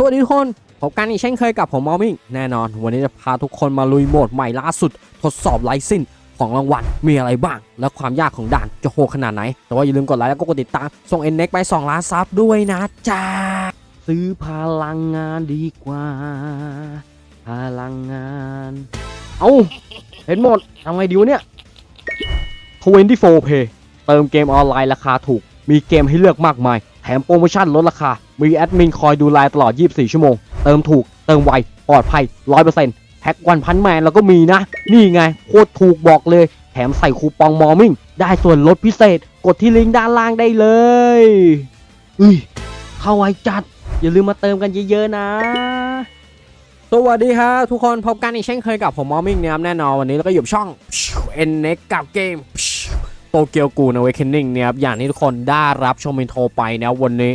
สวัสดีทุกคนพบกันอีกเช่นเคยกับผมมอมิงแน่นอน วันนี้จะพาทุกคนมาลุยโหมดใหม่ล่าสุด ทดสอบไลซินของรางวัลมีอะไรบ้าง และความยากของด่านจะโหขนาดไหน แต่ว่าอย่าลืมกดไลค์แล้วก็กดติดตาม ส่งเอ็นเน็กไป 2 ล้านซับด้วยนะจ๊ะซื้อพลังงานดีกว่า พลังงาน เอาเห็นหมดทำไงดีวะเนี่ย24 Pay เติมเกมออนไลน์ราคาถูก มีเกมให้เลือกมากมาย แถมโปรโมชั่นลดราคา มีแอดมินคอยดูแลตลอด 24 ชั่วโมง เติมถูก เติมไว ปลอดภัย 100%แพ็กวันพันแมนแล้วก็มีนะ นี่ไง โคตรถูกบอกเลย แถมใส่คูปองมอร์มิ่ง ได้ส่วนลดพิเศษ กดที่ลิงก์ด้านล่างได้เลยอุ้ยเข้าไวจัด อย่าลืมมาเติมกันเยอะๆนะสวัสดีครับทุกคนพบกันอีกเช่นเคยกับผมมอมิงนะครับแน่นอนวันนี้เราก็อยู่กับช่องเอ็นเน็กกับเกมโตเกียวกูนเวคเ n นิ่งเนี่ยครับอย่างที่ทุกคนได้รับชมอินโทรไปนะวันนี้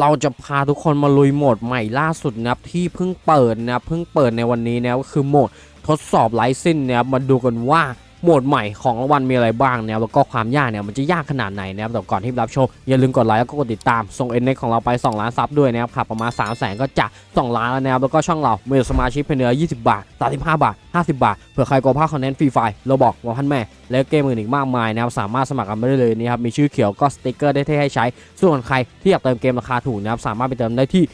เราจะพาทุกคนมาลุยโหมดใหม่ล่าสุดนะครับที่เพิ่งเปิดนะครับเพิ่งเปิดในวันนี้นะครับก็คือโหมดทดสอบไลซินนะครับมาดูกันว่า หมดใหม่ของรางวัลมีอะไรบ้างเนะครับแล้วก็ความยากเนี่ยมันจะยากขนาดไหนนะครับแต่ก่อนที่รับชมอย่าลืมกดไลค์แล้วก็กดติดตามส่งเอ็นเน็กของเราไป 2 ล้านซับด้วยนะครับขับประมาณ 3 0 0แสนก็จะ2ล้านแล้วนะครับแล้วก็ช่องเรามีสมาชิกเพียงเดือ20 บาท35บาท 50 บาทเผื่อใครกลัวพลาดคอนเทนต์ฟรีไฟล์เราบอกว่าพันแม่แล้วเกมอื่นอีกมากมายนะครับสามารถสมัครกันไม่ได้เลยนะครับมีชื่อเขียวก็สติกเกอร์ได้ให้ใช้ ส่วนใครที่อยากเติมเกมราคาถูกนะครับสามารถไปเติมได้ที่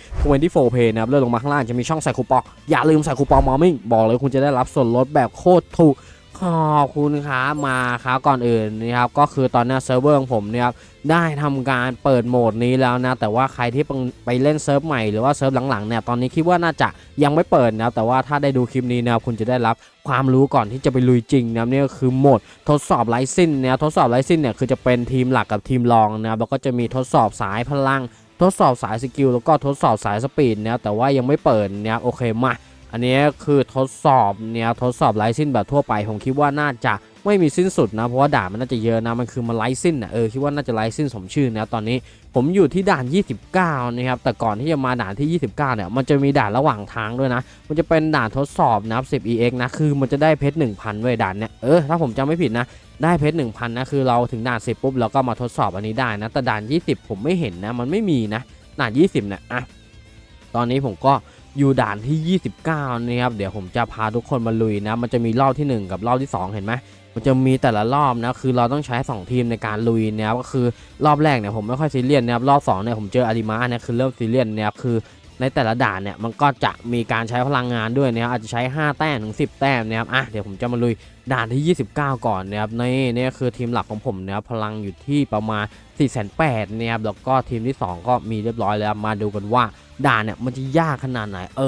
24 Pay นะครับเลื่อนลงมาข้างล่างจะมีช่องใส่คูปองอย่าลืมใส่คูปองมอมิ่งบอกเลยคุณจะได้รับส่วนลดแบบโคตรถูก ขอบคุณครับมาครับก่อนอื่นนะครับก็คือตอนนี้เซิร์ฟเวอร์ของผมเนี่ยครับได้ทำการเปิดโหมดนี้แล้วนะแต่ว่าใครที่ไปเล่นเซิร์ฟใหม่หรือว่าเซิร์ฟหลังๆเนี่ยตอนนี้คิดว่าน่าจะยังไม่เปิดนะแต่ว่าถ้าได้ดูคลิปนี้นะคุณจะได้รับความรู้ก่อนที่จะไปลุยจริงนะนี่ก็คือโหมดทดสอบไลซินนะทดสอบไลซินเนี่ยคือจะเป็นทีมหลักกับทีมรองนะแล้วก็จะมีทดสอบสายพลัง ทดสอบสายสกิลแล้วก็ทดสอบสายสปีดนะแต่ว่ายังไม่เปิดนะโอเคมา อันนี้คือทดสอบเนี่ยทดสอบไลซินแบบทั่วไปผมคิดว่าน่าจะไม่มีสิ้นสุดนะเพราะว่าด่านมันน่าจะเยอะนะมันคือมันไลซินนะเออคิดว่าน่าจะไลซินสมชื่อนะตอนนี้ผมอยู่ที่ด่าน 29 นะครับแต่ก่อนที่จะมาด่านที่ 29 เนี่ยมันจะมีด่านระหว่างทางด้วยนะ มันจะเป็นด่านทดสอบนะครับ 10 ex นะคือมันจะได้เพชร 1,000เว้ยด่านเนี่ยเออถ้าผมจำไม่ผิดนะได้เพชร 1,000 นะคือเราถึงด่าน 10 ปุ๊บเราก็มาทดสอบอันนี้ได้นะแต่ด่าน 20 ผมไม่เห็นนะมันไม่มีนะด่าน 20เนี่ยอะตอนนี้ผมก็ อยู่ด่านที่ 29นะครับเดี๋ยวผมจะพาทุกคนมาลุยนะ มันจะมีรอบทีหนึ่1 กับรอบที่ 2 เห็นไหมมันจะมีแต่ละรอบนะคือเราต้องใช้ 2 ทีมในการลุยนะครับก็คือรอบแรกเนี่ยผมไม่ค่อยซีเรียสนะครับรอบ2เนี่ยผมเจออาริมาเนี่ยคือเริ่มซีเรียสนะครับคือ ในแต่ละด่านเนี่ยมันก็จะมีการใช้พลังงานด้วยนะครับอาจจะใช้ 5 แต้มถึง 10 แต้มนะครับอะเดี๋ยวผมจะมาลุยด่านที่ 29 ก่อนนะครับนี่นี่คือทีมหลักของผมนะครับพลังอยู่ที่ประมาณ4 8 0 0 0นะครับแล้วก็ทีมที่ 2 ก็มีเรียบร้อยแล้วมาดูกันว่าด่านเนี่ยมันจะยากขนาดไหน เอ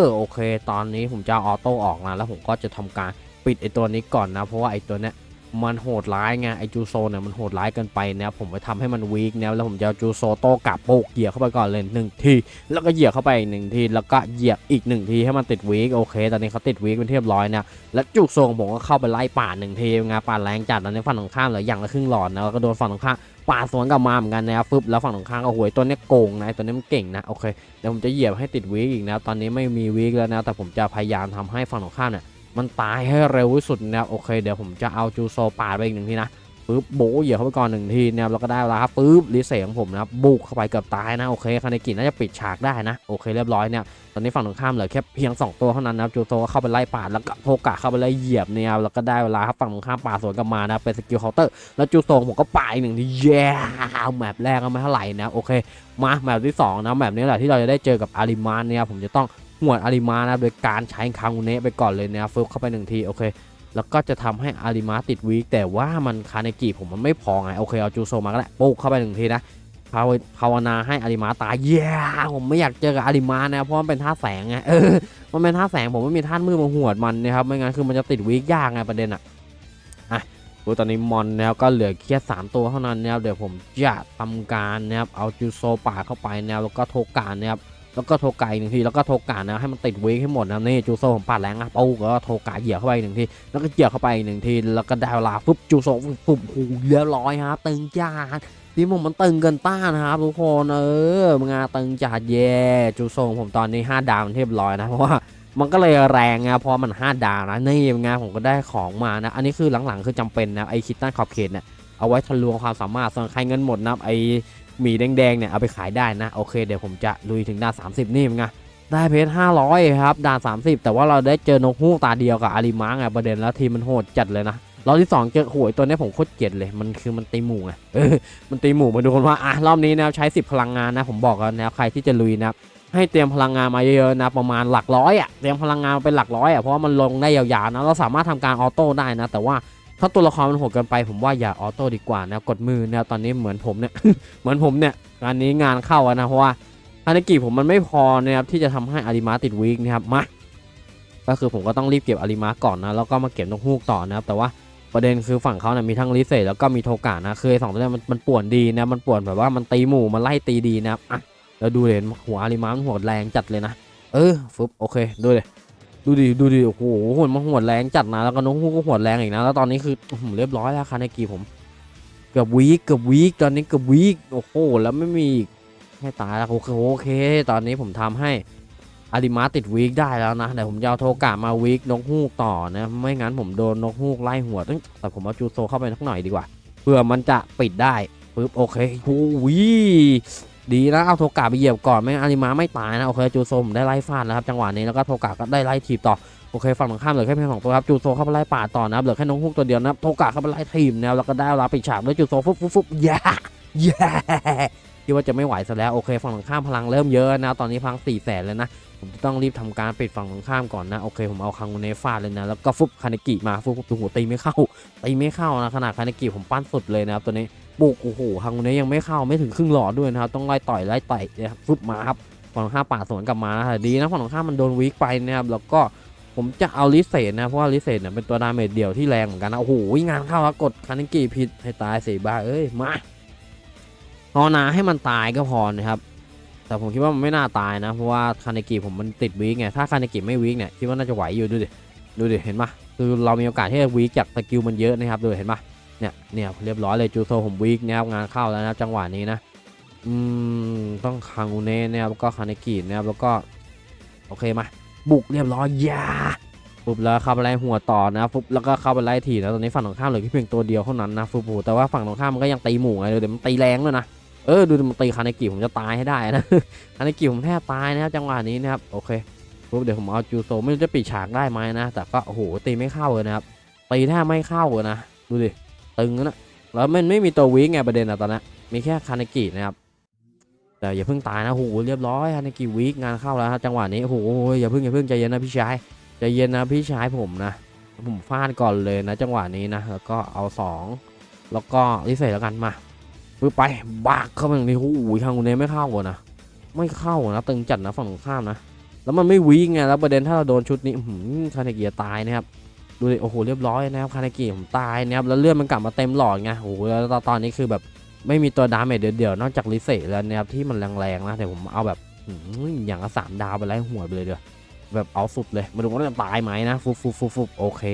อโอเค ตอนนี้ผมจะออโต้ออกนะแล้วผมก็จะทำการปิดไอตัวนี้ก่อนนะเพราะว่าไอตัวเนี้ย มันโหดร้ายไงไอจูโซเนี่ยมันโหดร้ายเกินไปนะผมไปทำให้มันวีคนะแล้วผมจะจูโซโต้กลับโปกเหยียบเข้าไปก่อนเลยหนึ่งทีแล้วก็เหยียบเข้าไปอีกหนึ่งทีแล้วก็เหยียบอีกหนึ่งทีให้มันติดวีคโอเค ตอนนี้เขาติดวีคเป็นเรียบร้อยนะแล้วจูโซของผมก็เข้าไปไล่ป่าหนึ่งทีไงป่าแรงจัดตอนนี้ฝั่งตรงข้ามเหลืออย่างละครึ่งหลอดนะแล้วก็โดนฝั่งตรงข้ามป่าสวนกลับมาเหมือนกันนะครับฟึบแล้วฝั่งตรงข้ามก็หวยตัวนี้โกงนะตัวนี้มันเก่งนะโอเคเดี๋ยวผมจะเหยียบให้ติดวีกอีกนะตอนนี้ไม่มีวีกแล้วนะแต่ผมจะพยายามทำให้ฝั่งตรงข้ามเนี่ย มันตายให้เร็วที่สุดนะครับโอเคเดี๋ยวผมจะเอาจูโซปาดไปอีกหนึ่งทีนะปึ๊บโบเหยียบเข้าไปก่อนหนึ่งทีนะครับแล้วก็ได้เวลาครับปึ๊บรีเซ็ตของผมนะครับบุกเข้าไปเกือบตายนะโอเคคาเนกิน่าจะปิดฉากได้นะโอเคเรียบร้อยเนี่ยตอนนี้ฝั่งตรงข้ามเหลือแค่เพียง 2 ตัวเท่านั้นนะครับจูโซก็เข้าไปไล่ปาดแล้วก็โทกะเข้าไปไล่เหยียบเนี่ยแล้วก็ได้เวลาครับฝั่งตรงข้ามปาดสวนกลับมานะเป็นสกิลเคาน์เตอร์แล้วจูโซผมก็ปาดอีกหนึ่งทีแย่แมปแรกก็ไม่เท่าไหร่นะโอเคมาแมปที่สองนะแมปนี้แหละที่เราจะได้เจอกับอาริมานเนี่ยผมจะต้อง หวดอาริมานะโดยการใช้คางูเนะไปก่อนเลยนะฟึบเข้าไปหนึ่งทีโอเค แล้วก็จะทำให้อาริมาติดวีคแต่ว่ามันคาเนกิผมมันไม่พอไงโอเคเอาจูโซมาก็ได้ปุ๊กเข้าไปหนึ่งทีนะภาวภาวนาให้อาริมาตายเย้ผมไม่อยากเจอกับอาริมานะเพราะมันเป็นท่าแสงไงเออมันเป็นท่าแสงผมไม่มีท่านมือมาหวดมันนะครับไม่งั้นคือมันจะติดวีคยากไงประเด็นอะอะดูตอนนี้มอนนะครับก็เหลือแค่สามตัวเท่านั้นนะครับเดี๋ยวผมจะทำการนะครับเอาจูโซป่าดเข้าไปนะครับแล้วก็โทการนะครับ แล้วก็โทกายหนึ่งทีแล้วก็โทกานะให้มันติดเวกให้หมดนะนี่จูโซผมปาดแรงอะปุ๊บแล้วก็โทกาเหยียบเข้าไปหนึ่งทีแล้วก็เหยียบเข้าไปหนึ่งทีแล้วก็ได้เวลาปุ๊บจูโซปุ๊บโอ้โหเรียบร้อยครับตึงจ้าทีมผมมันตึงเกินต้านนะครับทุกคนเออมึงอะตึงจัดเย่จูโซผมตอนนี้ 5 ดาวเรียบร้อยนะเพราะว่ามันก็เลยแรงไงเพราะมัน 5 ดาวนะนี่ไงผมก็ได้ของมานะ อันนี้คือหลังๆคือจำเป็นนะไอคิตตันขอบเขตเนี่ยเอาไว้ทะลวงความสามารถส่วนใครเงินหมดนะไอ หมีแดงๆเนี่ยเอาไปขายได้นะ โอเคเดี๋ยวผมจะลุยถึงหน้า30 นี่มั้งได้เพชร500 ครับด่าน 30 แต่ว่าเราได้เจอนกฮูกตาเดียวกับอาริมาไงประเด็นแล้วทีมมันโหดจัดเลยนะรอบที่2เจอโหยตัวนี้ผมโคตรเกลียดเลยมันคือมันตีหมู่ไงเออมันตีหมู่มาดูกันว่าอะรอบนี้นะใช้ 10 พลังงานนะผมบอกแล้วนะใครที่จะลุยนะให้เตรียมพลังงานมาเยอะๆนะประมาณหลักร้อยอะเตรียมพลังงานเป็นหลักร้อยอะเพราะว่ามันลงได้ยาวๆนะเราสามารถทำการออโต้ได้นะแต่ว่า ถ้าตัวละครมันโหดเกินไปผมว่าอย่าออโต้ดีกว่านะกดมือนะตอนนี้เหมือนผมเนี่ย เหมือนผมเนี่ยงานนี้งานเข้าอะนะเพราะว่าฮานากิผมมันไม่พอนะครับที่จะทำให้อาริมาติดวีคนะครับมาก็คือผมก็ต้องรีบเก็บอาริมาก่อนนะแล้วก็มาเก็บนกฮูกต่อนะครับแต่ว่าประเด็นคือฝั่งเขาเนี่ยมีทั้งลิเซแล้วก็มีโทกานะคือสองตัวเนี้มันมันป่วนดีนะมันป่วนแบบว่ามันตีหมู่มันไล่ตีดีนะครับอะแล้วดูเลยหัวอาริมามันหัวแรงจัดเลยนะ เออฟึบโอเคดูเลย ดูดิดูดิโอ้โหหัวมันหัวแรงจัดนะแล้วก็นกฮูกก็หัวแรงอีกนะแล้วตอนนี้คือเรียบร้อยแล้วคานากิผมเกือบวีคเกือบวีคตอนนี้เกือบวีคโอ้โหแล้วไม่มีให้ตายแล้วโอเคโอเค ตอนนี้ผมทำให้อาริมาติดวีคได้แล้วนะแต่ผมจะเอาโทกะมาวีคนกฮูกต่อนะไม่งั้นผมโดนนกฮูกไล่หัวแต่ผมเอาจูโซเข้าไปสักหน่อยดีกว่าเพื่อมันจะปิดได้ปึ๊บโอเคโอ้ย ดีนะเอาโทกะไปเหยียบก่อนไม่งอาริมาไม่ตายนะโอเคจูโซมได้ไล่ฟาดแล้วครับจังหวะนี้แล้วก็โทกะก็ได้ไล่ถีบต่อโอเคฝั่งตรงข้ามเหลือแค่เพียงสองตัวครับจูโซเข้าไปไล่ป่าต่อนะครับเหลือแค่นกฮูกตัวเดียวนะครับโทกะเข้าไปไล่ทีมนะครับแล้วก็ได้เวลาปิดฉากด้วยจูโซฟุบฟุบฟุบแย่แย่คิดว่าจะไม่ไหวซะแล้วโอเคฝั่งตรงข้ามพลังเริ่มเยอะนะตอนนี้พลัง4ี่แสนแล้วนะผมต้องรีบทำการปิดฝั่งตรงข้ามก่อนนะโอเคผมเอาคังโนเนฟาดเลยนะแล้วก็ฟุบคาเนกิมาฟุบฟุบโอ้โหตีไม่เข้าตีไม่เข้านะขนาดคาเนกิผมปั้นสุดเลยนะครับตัวนี้ บุกโอ้โหคังนเนยังไม่เข้าไม่ถึงครึ่งหลอดด้วยนะครับต้องไล่ต่อยไล่ต่อยนะครับฟุบมาครับฝั่งข้าป่าสวนกลับมานะดีนะฝั่งข้ามันโดนวีคไปนะครับแล้วก็ผมจะเอาลิเซนนะเพราะว่าลิเซนเนี่ยเป็นตัวดาเมจเดี่ยวที่แรงเหมือนกันนะโอ้โหงานเข้าครับกดคาเนกิผิดให้ตายสิบ้าเอ้ยมาภาวนาให้มันตายก็พอนะครับแต่ผมคิดว่ามันไม่น่าตายนะเพราะว่าคาเนกิผมมันติดวีกไงถ้าคาเนกิไม่วีกเนี่ยคิดว่าน่าจะไหวอยู่ดูดิดูดิเห็นปะคือเรามีโอกาสที่จะวีกจากสกิลมันเยอะนะครับดูเห็นปะ เนี่ยเนี่ยเรียบร้อยเลยจูโซผมวีกนะครับงานเข้าแล้วนะจังหวะนี้นะอืมต้องคังอุเน่นะครับแล้วก็คาเนกินะครับแล้วก็โอเคมาบุกเรียบร้อยยาปุ๊บแล้วเข้าไปไล่หัวต่อนะปุ๊บแล้วก็เข้าไปไล่ถีนะตอนนี้ฝั่งตรงข้ามเหลือแค่เพียงตัวเดียวเท่านั้นนะฟุบแต่ว่าฝั่งตรงข้ามมันก็ยังตีหมู่ไงเดี๋ยวมันตีแรงด้วยนะเออดูมันตีคาเนกิผมจะตายให้ได้นะคาเนกิผมแทบตายนะครับจังหวะนี้นะครับโอเคปุ๊บเดี๋ยวผมเอาจูโซไม่รู้จะปิดฉากได้ไหมนะ แต่ก็โอ้โหตีไม่เข้าเลยนะครับตีแทบไม่เข้าเลยนะดูดิ ตึงนะแล้วมันไม่มีตัววิ่งไงประเด็นอะตอนนี้มีแค่คาเนกินะครับแต่อย่าเพิ่งตายนะโหเรียบร้อยคาเนกิวิกงานเข้าแล้วครับจังหวะนี้โอ้โหอย่าเพิ่งอย่าเพิ่งใจเย็นนะพี่ชายใจเย็นนะพี่ชายผมนะผมฟาดก่อนเลยนะ จังหวะนี้นะแล้วก็เอาสองแล้วก็ลิเซแล้วกันมาปึ๊บไปบากเข้าไปตรงนี้โอ้โหทางคนนี้ไม่เข้าอะนะไม่เข้านะตึงจัดนะฝั่งตรงข้ามนะแล้วมันไม่วิ่งไงแล้วประเด็นถ้าเราโดนชุดนี้คาเนกิจะตายนะครับ ดูดิโอ้โหเรียบร้อยนะครับคาเนกิผมตายนะครับแล้วเลือดมันกลับมาเต็มหลอดไงโอ้โหแล้วตอนนี้คือแบบไม่มีตัวดาเมจเดียวๆนอกจากลิเซ่แล้วนะครับที่มันแรงๆนะแต่ผมเอาแบบอย่างละสามดาวไปไล่หัวไปเลยเดียวแบบเอาสุดเลยมาดูว่าจะตายไหมนะฟุบฟุบฟุบฟุบโอเค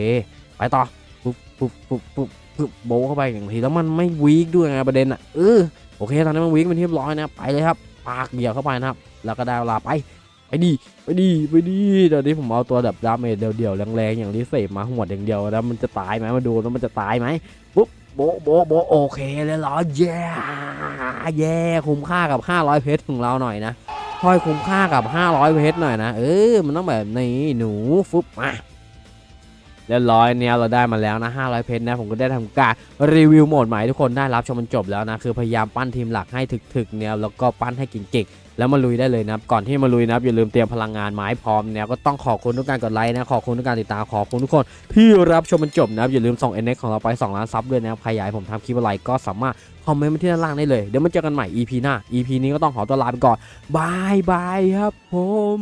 ไปต่อฟุบฟุบฟุบฟุบปึ๊บโบเข้าไปอย่างทีแล้วมันไม่วีกด้วยไงประเด็นอะเออโอเคตอนนี้มันวีกเป็นที่เรียบร้อยนะไปเลยครับปากเดียวเข้าไปนะครับแล้วก็ได้เวลาไป ดีไปดีไปดีตอนนี้ผมเอาตัวแบบดาเมจเดี่ยวๆแรงๆอย่างนี้เสพมาหัวดอย่างเดียวแล้วมันจะตายไหมมาดูแล้วมันจะตายไหมปุ๊บโบโบโบโอเคเลยเหรอแย่แย่คุ้มค่ากับ 500 เพชรของเราหน่อยนะค่อยคุ้มค่ากับ 500 เพชรหน่อยนะ เออ มันต้องแบบนี้หนูฟุบมา เรียบร้อยเนี่ยเราได้มาแล้วนะ 500 เพชรนะผมก็ได้ทำการรีวิวโหมดใหม่ทุกคนได้รับชมมันจบแล้วนะคือพยายามปั้นทีมหลักให้ถึกๆเนี่ยแล้วก็ปั้นให้เก่งๆแล้วมาลุยได้เลยนะครับก่อนที่มาลุยนะครับอย่าลืมเตรียมพลังงานมาให้พร้อมเนี่ยก็ต้องขอบคุณทุกการกดไลค์นะขอบคุณทุกการติดตามขอบคุณทุกคน ที่รับชมมันจบนะครับอย่าลืมส่ง NX ของเราไป2ล้านซับด้วยนะครับใครอยากผมทำคลิปอะไรก็สามารถคอมเมนต์มาที่ด้านล่างได้เลย เดี๋ยวมาเจอกันใหม่ EP หน้า EP นี้ก็ต้องขอตัวลาไปก่อนบายบายครับผม